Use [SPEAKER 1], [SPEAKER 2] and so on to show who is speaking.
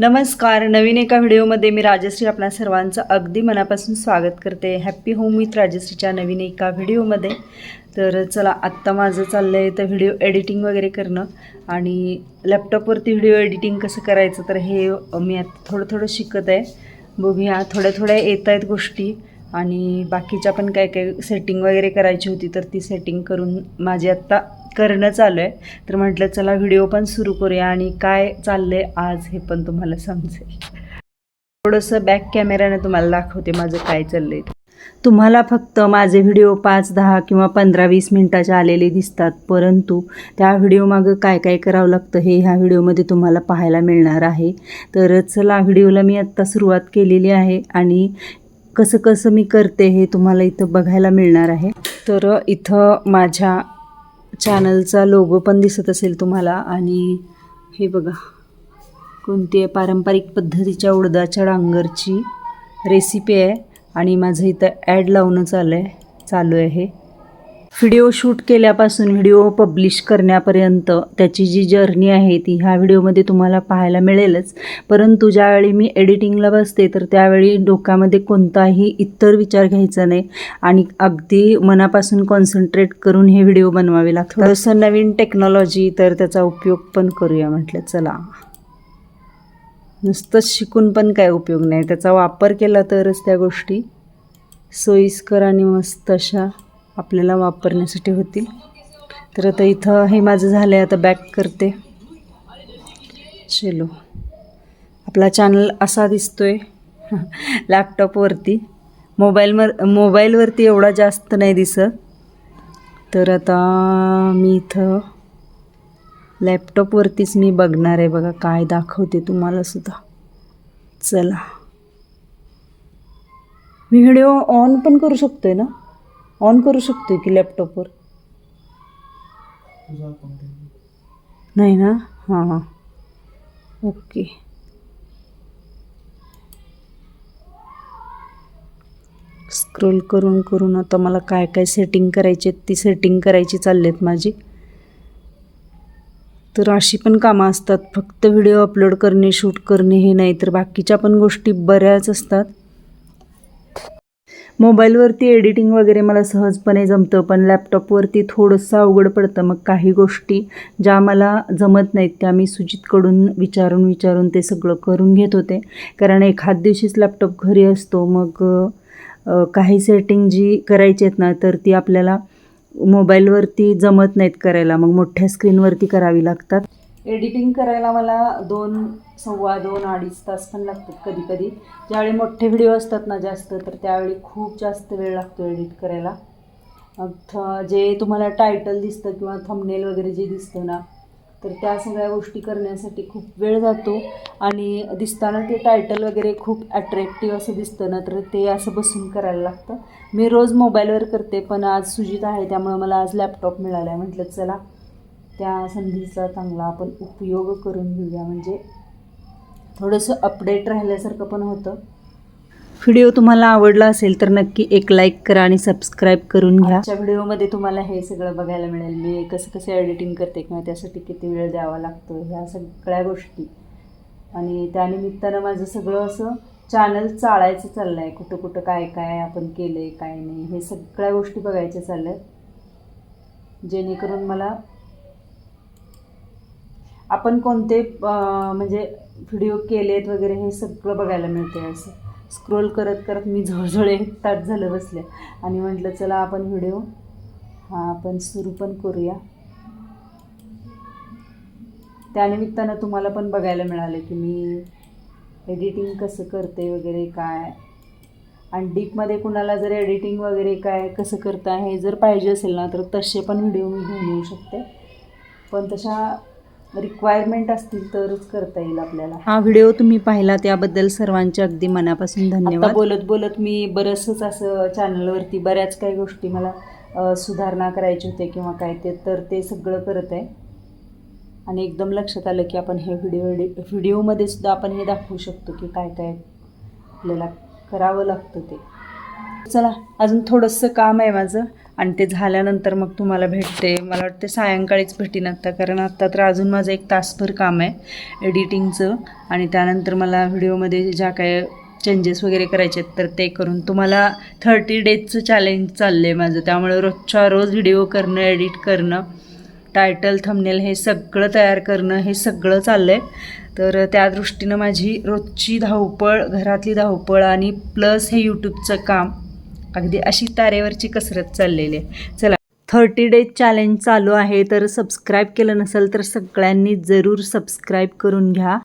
[SPEAKER 1] नमस्कार. नवीन एका व्हिडिओमध्ये मी राजश्री आपल्या सर्वांचं अगदी मनापासून स्वागत करते. हॅप्पी होम विथ राजश्रीच्या नवीन एका व्हिडिओमध्ये. तर चला आत्ता माझं चाललं आहे तर व्हिडिओ एडिटिंग वगैरे करणं. आणि लॅपटॉपवरती व्हिडिओ एडिटिंग कसं करायचं तर हे मी आता थोडं थोडं शिकत आहे. बघूया थोड्या थोड्या येत आहेत गोष्टी. आणि बाकीच्या पण काय काय सेटिंग वगैरे करायची होती तर ती सेटिंग करून माझी आत्ता करणं चालू आहे तर म्हटलं चला व्हिडिओ पण सुरू करूया आणि काय चाललं आहे आज हे पण तुम्हाला समजेल. थोडंसं बॅक कॅमेऱ्याने तुम्हाला दाखवते माझं काय चाललं आहे तुम्हाला फक्त माझे व्हिडिओ पाच दहा किंवा पंधरा वीस मिनटाचे आलेले दिसतात. परंतु त्या व्हिडिओमागं काय काय करावं लागतं हे ह्या व्हिडिओमध्ये तुम्हाला पाहायला मिळणार आहे. तर चला व्हिडिओला मी आत्ता सुरुवात केलेली आहे आणि कसं कसं मी करते हे तुम्हाला इथं बघायला मिळणार आहे. तर इथं माझ्या चॅनलचा लोगो पण दिसत असेल तुम्हाला. आणि हे बघा कोणती आहे? पारंपरिक पद्धतीच्या उडदाच्या डांगरची रेसिपी आहे. आणि माझं इथं ॲड लावणं चालू आहे चालू आहे व्हिडिओ शूट केल्यापासून व्हिडिओ पब्लिश करण्यापर्यंत त्याची जी जर्नी आहे ती ह्या व्हिडिओमध्ये तुम्हाला पाहायला मिळेलच. परंतु ज्यावेळी मी एडिटिंगला बसते तर त्यावेळी डोक्यामध्ये कोणताही इतर विचार घ्यायचा नाही आणि अगदी मनापासून कॉन्सन्ट्रेट करून हे व्हिडिओ बनवावे लागतात. थोडंसं नवीन टेक्नॉलॉजी तर त्याचा उपयोग पण करूया म्हटलं चला. नुसतंच शिकून पण काय उपयोग नाही. त्याचा वापर केला तरच त्या गोष्टी सोयीस्कर आणि मस्त अशा आपल्याला वापरण्यासाठी होतील. तर आता इथं हे माझं झालं आहे आता बॅक करते. चलो. आपला चॅनल असा दिसतो आहे लॅपटॉपवरती मोबाईलवर मोबाईलवरती एवढा जास्त नाही दिसत. तर आता मी इथं लॅपटॉपवरतीच मी बघणार आहे बघा काय दाखवते तुम्हाला सुद्धा. चला. व्हिडिओ ऑन पण करू शकतो आहे ना? ऑन करू शकतोय की लॅपटॉपवर? नाही ना? हां हां. ओके. स्क्रोल करून करून आता मला काय काय सेटिंग करायची आहेत ती सेटिंग करायची चालली आहेत माझी. तर अशी पण कामं असतात. फक्त व्हिडिओ अपलोड करणे शूट करणे हे नाही तर बाकीच्या पण गोष्टी बऱ्याच असतात. मोबाईलवरती एडिटिंग वगैरे मला सहजपणे जमतं पण लॅपटॉपवरती थोडंसं अवघड पडतं. मग काही गोष्टी ज्या मला जमत नाहीत त्या मी सुजितकडून विचारून विचारून ते सगळं करून घेत होते. कारण एखाद दिवशीच लॅपटॉप घरी असतो मग काही सेटिंग जी करायची आहेत ना तर ती आपल्याला मोबाईलवरती जमत नाहीत करायला. मग मोठ्या स्क्रीनवरती करावी लागतात. एडिटिंग करायला मला दोन सव्वा दोन अडीच तास पण लागतात कधी कधी. ज्यावेळी मोठे व्हिडिओ असतात ना जास्त तर त्यावेळी खूप जास्त वेळ लागतो एडिट करायला. थ- जे तुम्हाला टायटल दिसतं किंवा थंबनेल वगैरे जे दिसतं ना तर त्या सगळ्या गोष्टी करण्यासाठी खूप वेळ जातो. आणि दिसताना ते टायटल वगैरे खूप अट्रॅक्टिव्ह असं दिसतं ना तर ते असं बसून करायला लागतं. मी रोज मोबाईलवर करते पण आज सुजित आहे त्यामुळे मला आज लॅपटॉप मिळाला आहे म्हटलं चला त्या संधीचा चांगला आपण उपयोग करून घेऊया. म्हणजे थोडंसं अपडेट राहिल्यासारखं पण होतं. व्हिडिओ तुम्हाला आवडला असेल तर नक्की एक लाईक करा आणि सबस्क्राईब करून घ्या. आजच्या व्हिडिओमध्ये तुम्हाला हे सगळं बघायला मिळेल. मी कसं कसं एडिटिंग करते किंवा त्यासाठी किती वेळ द्यावा लागतो ह्या सगळ्या गोष्टी. आणि त्यानिमित्तानं माझं सगळं असं चॅनल चाळायचं चाललं आहे कुठं कुठं काय काय आपण केलं आहे काय नाही हे सगळ्या गोष्टी बघायच्या चालल्या आहेत जेणेकरून मला आपण कोणते म्हणजे व्हिडिओ केलेत वगैरे हे सगळं बघायला मिळते असं. स्क्रोल करत करत मी जवळजवळ एक तास झालं बसले. आणि म्हटलं चला आपण व्हिडिओ हा आपण सुरू पण करूया. त्यानिमित्तानं तुम्हाला पण बघायला मिळालं की मी एडिटिंग कसं करते वगैरे काय. आणि डीपमध्ये कुणाला जर एडिटिंग वगैरे काय कसं करता हे जर पाहिजे असेल ना तर तसे पण व्हिडिओ मी घेऊन येऊ शकते. पण तशा रिक्वायरमेंट असतील तरच करता येईल आपल्याला. हा व्हिडिओ तुम्ही पाहिला त्याबद्दल सर्वांचे अगदी मनापासून धन्यवाद. बोलत बोलत मी बरंचसंच असं चॅनलवरती बऱ्याच काही गोष्टी मला सुधारणा करायची होते किंवा काय ते तर ते सगळं करत आहे. आणि एकदम लक्षात आलं की आपण हे व्हिडिओ व्हिडिओमध्ये सुद्धा आपण हे दाखवू शकतो की काय काय आपल्याला करावं लागतं ते. चला अजून थोडंसं काम आहे माझं. आणि ते झाल्यानंतर मग तुम्हाला भेटते. मला वाटते सायंकाळीच भेटीन आत्ता कारण आत्ता तर अजून माझं एक तासभर काम आहे एडिटिंगचं. आणि त्यानंतर मला व्हिडिओमध्ये ज्या काय चेंजेस वगैरे करायचे आहेत तर ते करून तुम्हाला थर्टी डेजचं चॅलेंज चाललं आहे माझं. त्यामुळे रोजच्या रोज व्हिडिओ करणं एडिट करणं टायटल थंबनेल हे सगळं तयार करणं हे सगळं चाललं आहे तर त्या दृष्टीनं माझी रोजची धावपळ घरातली धावपळ आणि प्लस हे यूट्यूबचं काम अगदी अशी तारेवरची कसरत चाललेली आहे. चला थर्टी डेज चॅलेंज चालू आहे तर सबस्क्राईब केलं नसेल तर सगळ्यांनी जरूर सबस्क्राईब करून घ्या.